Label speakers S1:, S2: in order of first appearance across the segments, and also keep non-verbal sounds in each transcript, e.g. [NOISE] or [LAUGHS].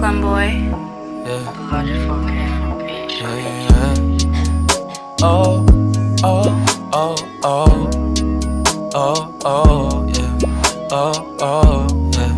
S1: Picklum boy.
S2: Yeah. Yeah, yeah. Oh, oh, oh, oh. Oh, oh, yeah. Oh, oh, yeah.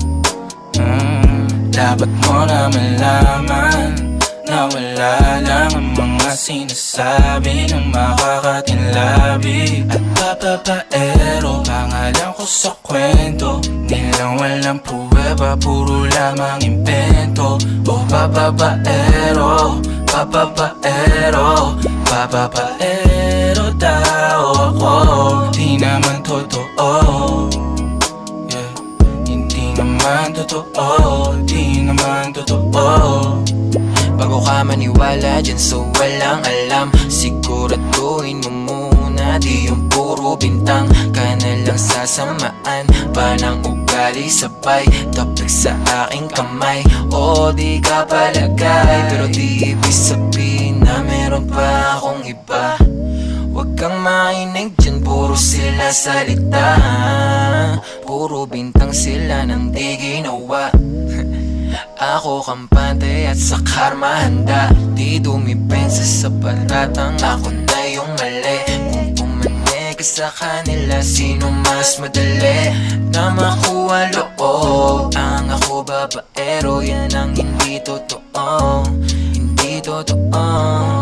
S2: Mm, dapat mo na malaman na wala lang ang mga sinasabi ng makakatinlabi At papapaero, pangalan ko sa kwento Nilang walang pruweba, puro lamang impento O papapaero, papapaero Papapaero tao ako. Di naman totoo. Yeah, hindi naman totoo. Di naman totoo.
S3: Bago ka maniwala dyan so walang alam. Siguraduhin mo muna Di yung puro bintang Ka na lang sasamaan. Pa ng ugali sabay Tapik sa aking kamay. O di ka palagay Pero di ibig sabihin na meron pa akong iba. Huwag kang mainig dyan, puro sila salita. Puro bintang sila nang di ginawa. [LAUGHS] Ako kampante at sa karma handa. Di dumipensa sa paratang ako ka sa kanila? Sino mas madali Na makuha loob? Ang ako babaero Yan ang hindi totoo Hindi totoo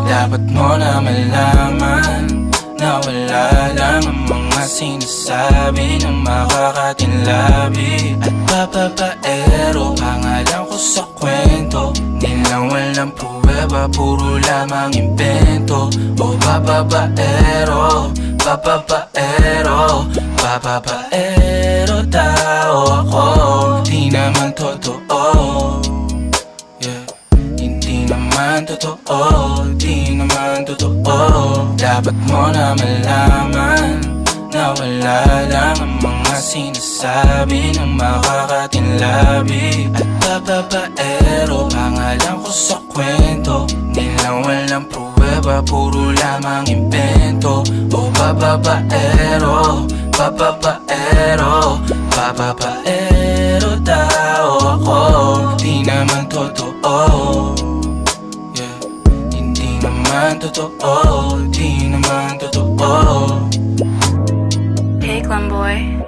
S2: Dapat mo na malaman Na wala lang ang mga sinasabi ng makakatinlabi At papapaero, pangalan ko sa kwento Nilang walang pruweba, puro lamang invento O papapaero, papapaero Papapaero tao ako. Di naman totoo. Yeah. Hindi naman totoo, di naman totoo. Dapat mo na malaman Na wala lang ang mga sinasabi ng makakatinlabi. At papapaero, pangalan ko sa kwento. Nilang walang pruweba, puro lamang invento papapaero, papapaero Papapaero tao ako. Di naman totoo. Yeah, hindi naman totoo. Di naman totoo.
S1: Picklum boy.